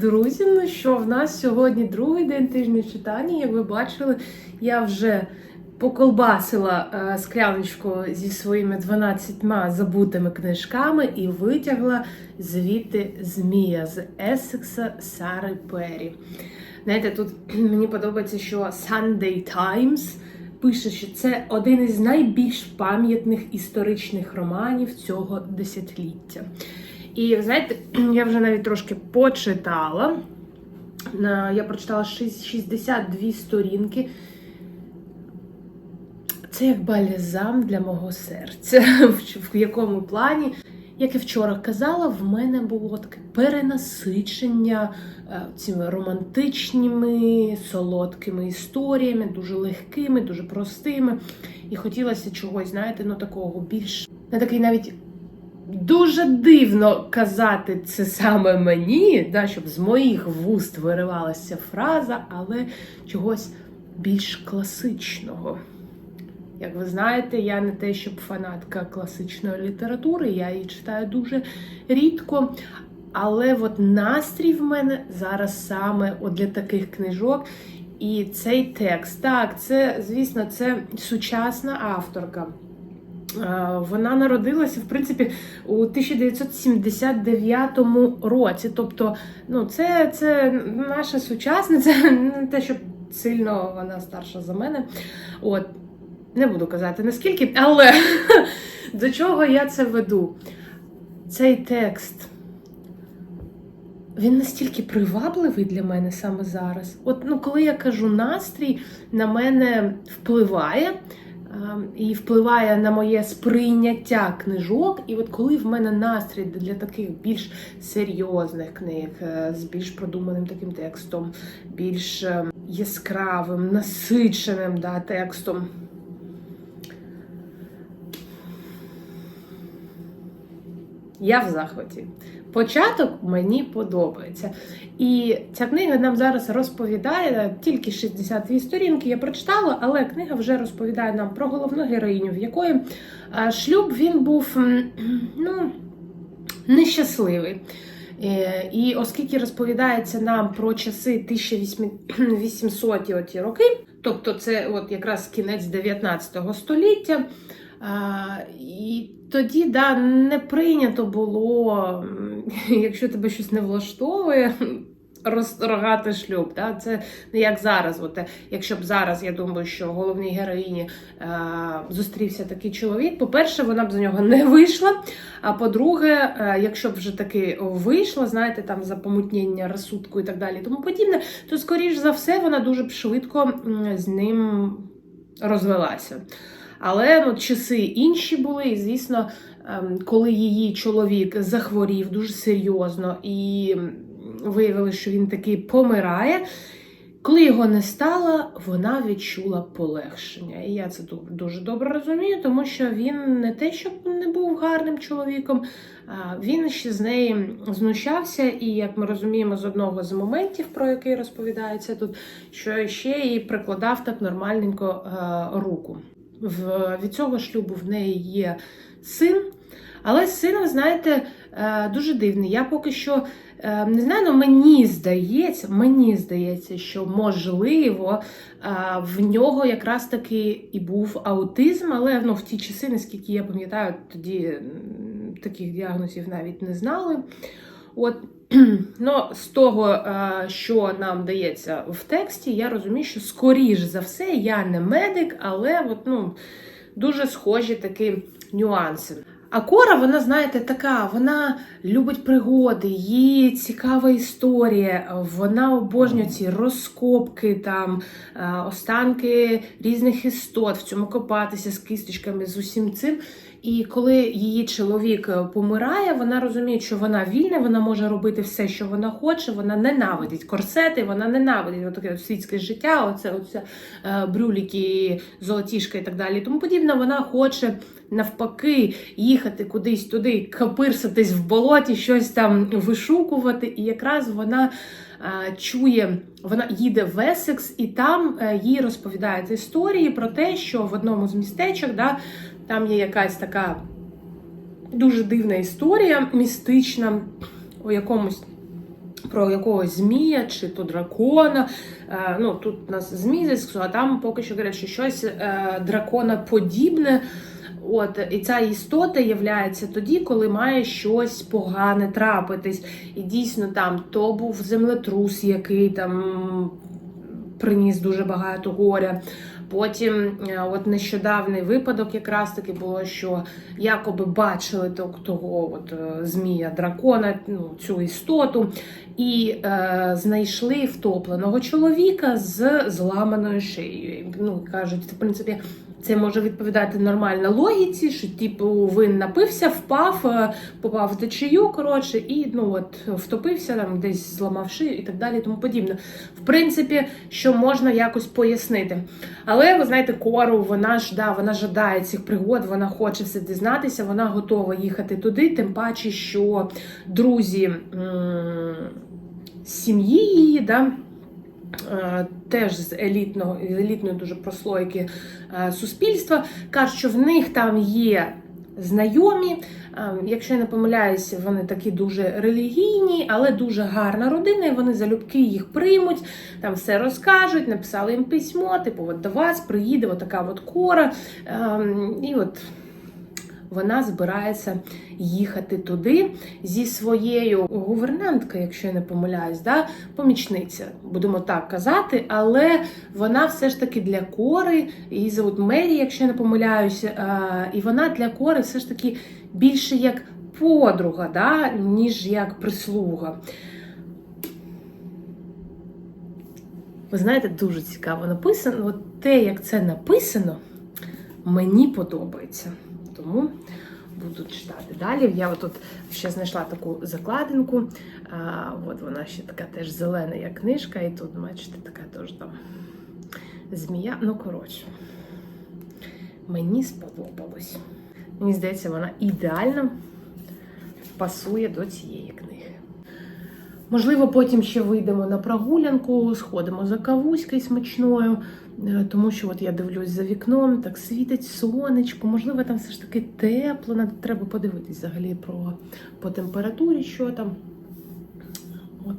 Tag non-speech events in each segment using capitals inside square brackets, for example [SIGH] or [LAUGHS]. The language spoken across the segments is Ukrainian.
Друзі! Ну що, в нас сьогодні другий день тижня читання. Як ви бачили, я вже поколбасила е, скляночку зі своїми 12 забутими книжками і витягла звідти Змія з Есекса Сари Пері. Знаєте, тут [CLEARS THROAT] мені подобається, що Sunday Times пише, що це один із найбільш пам'ятних історичних романів цього десятиліття. І знаєте, [CLEARS THROAT] я вже навіть трошки почитала. Я прочитала 62 сторінки. Це як бальзам для мого серця. [LAUGHS] В- якому плані? Як і вчора казала, в мене було таке перенасичення е, цими романтичними, солодкими історіями, дуже легкими, дуже простими. І хотілося чогось, знаєте, ну такого більш на такий навіть Дуже дивно казати це саме мені, да, щоб з моїх вуст виривалася фраза, але чогось більш класичного. Як ви знаєте, я не те, щоб фанатка класичної літератури, я її читаю дуже рідко. Але от настрій в мене зараз саме от для таких книжок. І цей текст, так, це, звісно, це сучасна авторка. Е, Вона народилася, в принципі, у 1979 році. Тобто, ну, це, це наша сучасниця, не [LAUGHS] те, щоб сильно вона старша за мене. От. Не буду казати наскільки, але [LAUGHS] до чого я це веду? Цей текст. Він настільки привабливий для мене саме зараз. От ну, коли я кажу настрій, на мене впливає. Ем, І впливає на моє сприйняття книжок. І от коли в мене настрій для таких більш серйозних книг, е, з більш продуманим таким текстом, більш ем, яскравим, насиченим да, текстом. Я в захваті. Початок мені подобається. І ця книга нам зараз розповідає тільки 62 сторінки. Я прочитала, але книга вже розповідає нам про головну героїню, в якої е, шлюб він був ну, нещасливий. Е, І оскільки розповідається нам про часи 1800 оті роки, тобто це от якраз кінець 19 століття. І тоді да, не прийнято було, [LAUGHS] якщо тебе щось не влаштовує, розторгати шлюб. Да? Це не як зараз. От, е, якщо б зараз, я думаю, що головній героїні е, зустрівся такий чоловік, по-перше, вона б за нього не вийшла. А по-друге, е, якщо б вже таки вийшла, знаєте, там за помутнення розсудку і так далі, тому подібне, то скоріш за все вона дуже б швидко з ним розвелася. Але ну, часи інші були, і звісно, ем, коли її чоловік захворів дуже серйозно і м, виявилося, що він таки помирає. Коли його не стало, вона відчула полегшення. І я це дуже добре розумію, тому що він не те, щоб не був гарним чоловіком, він ще з неї знущався, і як ми розуміємо з одного з моментів, про який розповідається тут, що ще і прикладав так нормальненько е, руку. Від цього шлюбу в неї є син. Але син, ви знаєте, е, дуже дивний. Я поки що е, не знаю, але мені здається, мені здається, що можливо е, в нього якраз таки і був аутизм, але ну, в ті часи, наскільки я пам'ятаю, тоді таких діагнозів навіть не знали. От, [CLEARS THROAT] ну, з того, е, що нам дається в тексті, я розумію, що скоріш за все я не медик, але от, ну, дуже схожі такі нюанси. А Кора, вона, знаєте, така, вона любить пригоди, їй цікава історія, вона обожнює ці розкопки, там, е, останки різних істот, в цьому копатися з кисточками, з усім цим. І коли її чоловік е, помирає, вона розуміє, що вона вільна, вона може робити все, що вона хоче. Вона ненавидить корсети, вона ненавидить таке світське життя, оце, оце е, брюліки, золотішка і так далі. Тому подібне, вона хоче навпаки їхати кудись туди, капирсатись в болоті, щось там вишукувати. І якраз вона е, чує, вона їде в Есекс, і там їй розповідають історії про те, що в одному з містечок, да, там є якась така дуже дивна історія, містична, у якомусь про якогось змія чи то дракона. Е, ну, тут у нас змій, зі- а там поки що говорять, що щось е, драконоподібне. От, і ця істота являється тоді, коли має щось погане трапитись. І дійсно там то був землетрус, який там приніс дуже багато горя. Потім, е, от нещодавний випадок, якраз таки було, що якоби бачили то- того от е, змія дракона, ну цю істоту, і е, знайшли втопленого чоловіка з зламаною шиєю. Ну кажуть, в принципі. Це може відповідати нормально логіці, що типу він напився, впав, е, попав в течію, коротше, і ну от втопився там, десь зламав шию і так далі, тому подібне. В принципі, що можна якось пояснити. Але ви знаєте, кору, вона ж да, вона жадає цих пригод, вона хоче все дізнатися, вона готова їхати туди, тим паче, що друзі сім'ї її, да. Е, Теж з елітного з елітної дуже прослойки е, суспільства кажуть, що в них там є знайомі. Е, Якщо я не помиляюся, вони такі дуже релігійні, але дуже гарна родина, і вони залюбки їх приймуть, там все розкажуть, написали їм письмо, типу, от до вас приїде отака от кора. Ем, І от вона збирається їхати туди зі своєю гувернанткою, якщо я не помиляюсь, да? помічниця, будемо так казати, але вона все ж таки для кори, її зовут Мері, якщо я не помиляюся, е, і вона для кори все ж таки більше як подруга, да? ніж як прислуга. Ви знаєте, дуже цікаво написано. От те, як це написано, мені подобається. Тому буду читати далі. Я тут ще знайшла таку закладинку. А, от вона ще така теж зелена, як книжка, і тут, бачите, така теж там змія. Ну, коротше, мені сподобалось. Мені здається, вона ідеально пасує до цієї книги. Можливо, потім ще вийдемо на прогулянку, сходимо за кавуською смачною, тому що от я дивлюсь за вікном, так світить сонечко, можливо, там все ж таки тепло, над- треба подивитись взагалі про, по температурі, що там. От.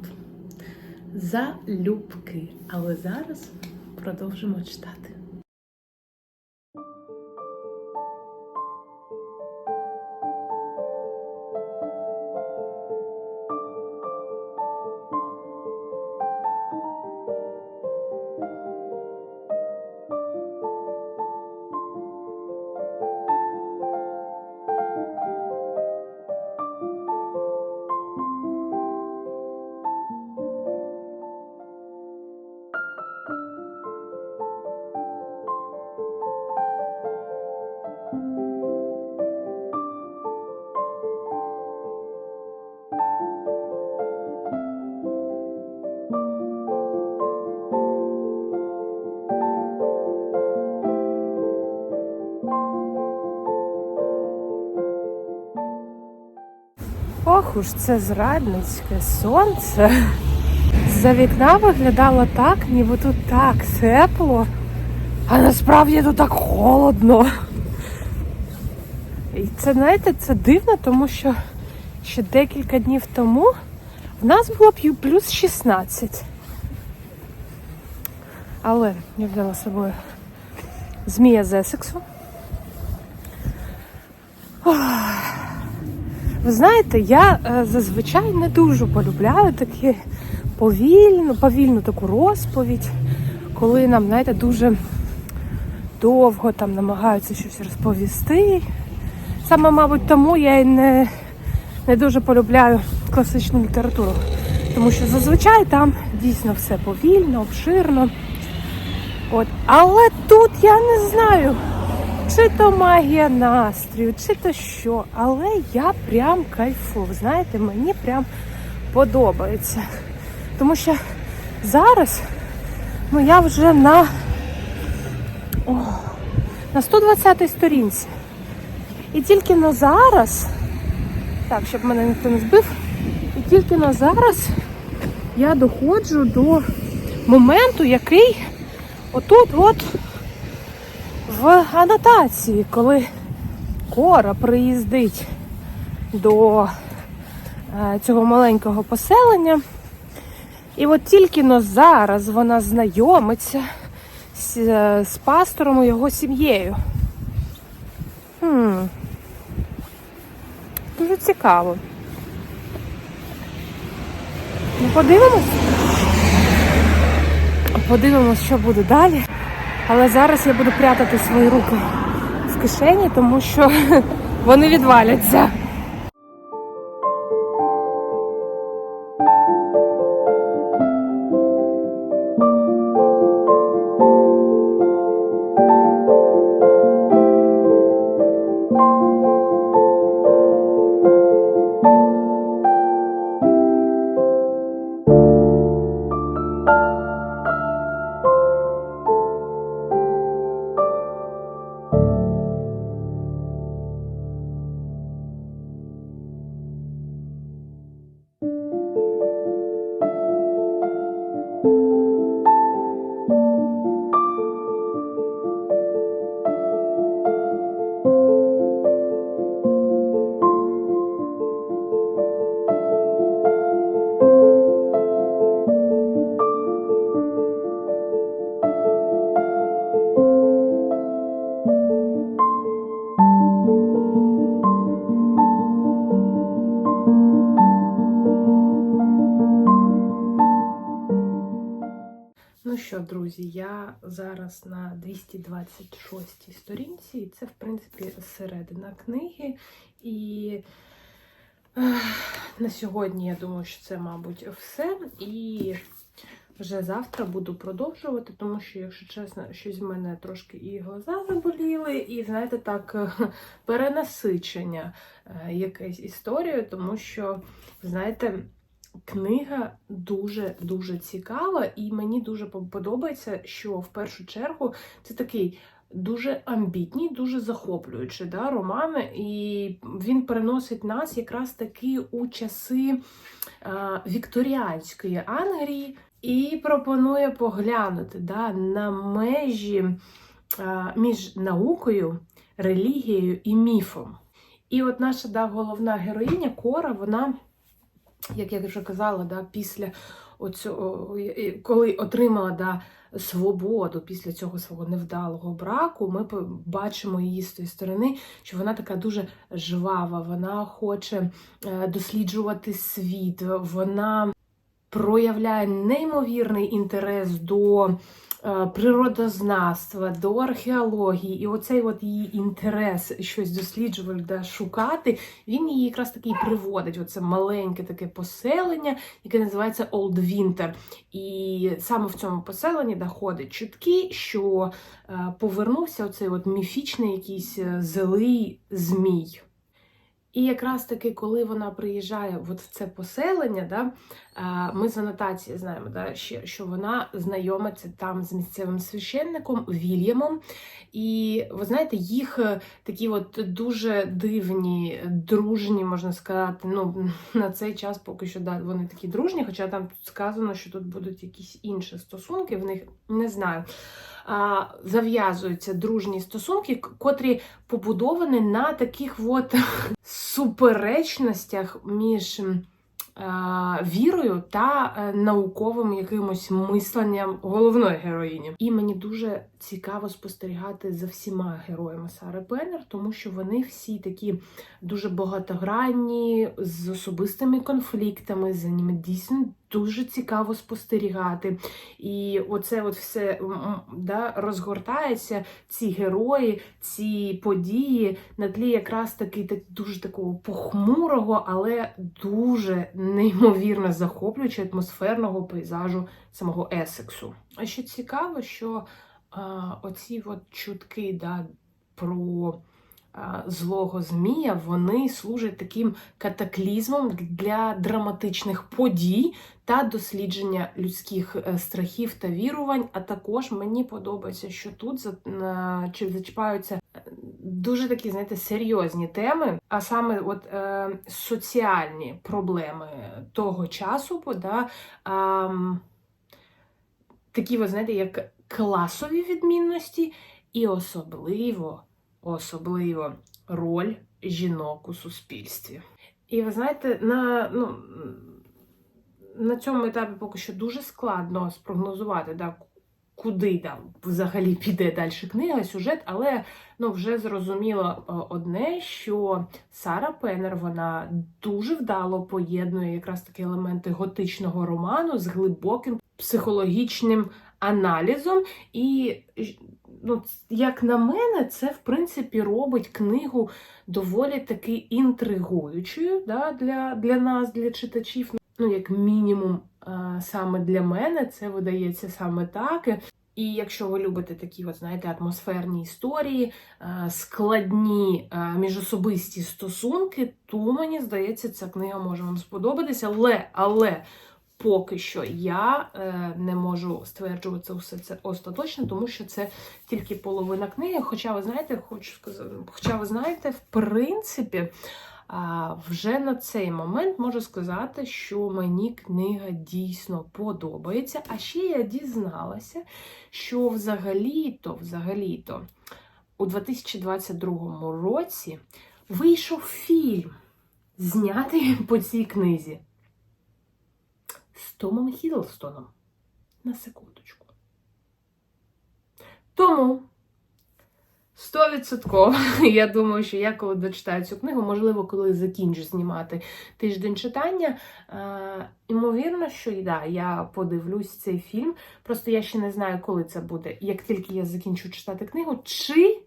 Залюбки. Але зараз продовжимо читати. Ох уж це зрадницьке сонце. За вікна виглядало так, ніби тут так тепло, а насправді тут так холодно. І це, знаєте, це дивно, тому що ще декілька днів тому в нас було плюс 16. Але я взяла з собою змія з Есексу. Ви знаєте, я е, зазвичай не дуже полюбляю такі повільну, повільну таку розповідь, коли нам, знаєте, дуже довго там намагаються щось розповісти. Саме, мабуть, тому я і не, не дуже полюбляю класичну літературу. Тому що зазвичай там дійсно все повільно, обширно. От. Але тут я не знаю, чи то магія настрою, чи то що. Але я прям кайфую. Знаєте, мені прям подобається. Тому що зараз ну, я вже на, о, на 120 сторінці. І тільки на зараз, так, щоб мене ніхто не збив, і тільки на зараз я доходжу до моменту, який отут от в анотації, коли Кора приїздить до е, цього маленького поселення, І от тільки но зараз вона знайомиться з, е, з пастором і його сім'єю. Хм. Дуже цікаво. Ну, подивимось. Подивимось, що буде далі. Але зараз я буду прятати свої руки в кишені, тому що [LAUGHS] вони відваляться. Друзі, я зараз на 226 сторінці, і це, в принципі, середина книги. І на сьогодні я думаю, що це, мабуть, все. І вже завтра буду продовжувати, тому що, якщо чесно, щось в мене трошки і глаза заболіли, і, знаєте, так, перенасичення е, якесь історією, тому що, знаєте, Книга дуже-дуже цікава, і мені дуже подобається, що в першу чергу це такий дуже амбітний, дуже захоплюючий да, роман, і він переносить нас якраз таки у часи а, вікторіанської Англії і пропонує поглянути да, на межі а, між наукою, релігією і міфом. І от наша да, головна героїня Кора, вона як я вже казала, да, після оцього, коли отримала да, свободу після цього свого невдалого браку, ми бачимо її з тої сторони, що вона така дуже жвава, вона хоче е, досліджувати світ, вона проявляє неймовірний інтерес до природознавства, до археології, і оцей от її інтерес щось досліджувати, да, шукати, він її якраз таки приводить. Оце маленьке таке поселення, яке називається Old Winter. І саме в цьому поселенні доходить чутки, що е, повернувся оцей от міфічний якийсь е, злий змій. І якраз таки, коли вона приїжджає от в це поселення, да, ми з анотації знаємо, да, що вона знайомиться там з місцевим священником Вільямом. І ви знаєте, їх е, такі от дуже дивні, дружні, можна сказати, ну, на цей час поки що да, вони такі дружні, хоча там тут сказано, що тут будуть якісь інші стосунки, в них не знаю зав'язуються дружні стосунки, котрі побудовані на таких от [LAUGHS] суперечностях між вірою та е, науковим якимось мисленням головної героїні. І мені дуже цікаво спостерігати за всіма героями Сари Пеннер, тому що вони всі такі дуже багатогранні, з особистими конфліктами, за ними дійсно дуже цікаво спостерігати. І оце от все да, розгортається, ці герої, ці події на тлі якраз таки так, дуже такого похмурого, але дуже неймовірно захоплюючого атмосферного пейзажу самого Есексу. А ще цікаво, що а, оці от чутки да, про злого змія, вони служать таким катаклізмом для драматичних подій та дослідження людських е, страхів та вірувань. А також мені подобається, що тут зачіпаються е, дуже такі, знаєте, серйозні теми, а саме от е, соціальні проблеми того часу, да, е, такі, ви знаєте, як класові відмінності, і особливо особливо роль жінок у суспільстві. І ви знаєте, на ну, на цьому етапі поки що дуже складно спрогнозувати, да, куди там взагалі піде далі книга, сюжет, але ну, вже зрозуміло е, одне, що Сара Пеннер вона дуже вдало поєднує якраз такі елементи готичного роману з глибоким психологічним аналізом. І, ну, як на мене, це в принципі робить книгу доволі таки інтригуючою да, для, для нас, для читачів. Ну, як мінімум, саме для мене це видається саме так. І якщо ви любите такі, от, знаєте, атмосферні історії, складні міжособисті стосунки, то мені здається, ця книга може вам сподобатися. Але, але поки що я е, не можу стверджувати все це остаточно, тому що це тільки половина книги. Хоча ви знаєте, хочу сказати, хоча ви знаєте, в принципі. А вже на цей момент можу сказати, що мені книга дійсно подобається. А ще я дізналася, що взагалі-то, взагалі-то, у 2022 році вийшов фільм, знятий [LAUGHS] по цій книзі з Томом Хідлстоном. На секундочку. Тому. Стовідсотково. [LAUGHS] Я думаю, що я коли дочитаю цю книгу, можливо, коли закінчу знімати тиждень читання. Е, Імовірно, що да, я подивлюсь цей фільм. Просто я ще не знаю, коли це буде, як тільки я закінчу читати книгу, чи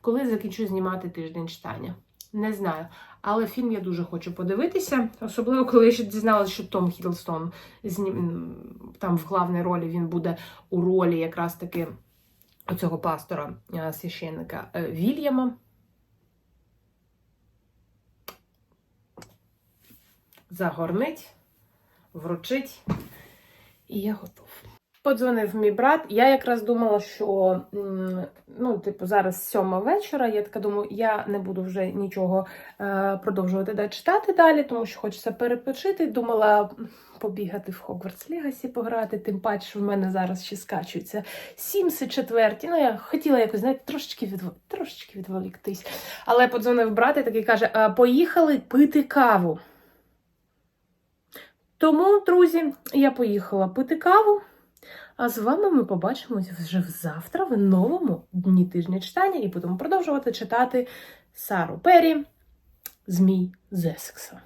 коли закінчу знімати тиждень читання. Не знаю. Але фільм я дуже хочу подивитися. Особливо, коли я ще дізналася, що Том Хідлстон там в главній ролі він буде у ролі якраз таки оцього пастора е, священника е, Вільяма. Загорнить, вручить, і я готов. Подзвонив мій брат. Я якраз думала, що ну, типу, зараз сьома вечора. Я така думаю, я не буду вже нічого е, продовжувати да, читати далі, тому що хочеться перепочити. Думала побігати в Хогвартс Легасі пограти, тим паче, в мене зараз ще скачуються сімси четверті. Ну, я хотіла якось, знаєте, трошечки відв... трошечки відволіктись. Але подзвонив брат і такий каже: поїхали пити каву. Тому, друзі, я поїхала пити каву. А з вами ми побачимося вже завтра в новому дні тижня читання і будемо продовжувати читати Сару Пері Змій з Есекса.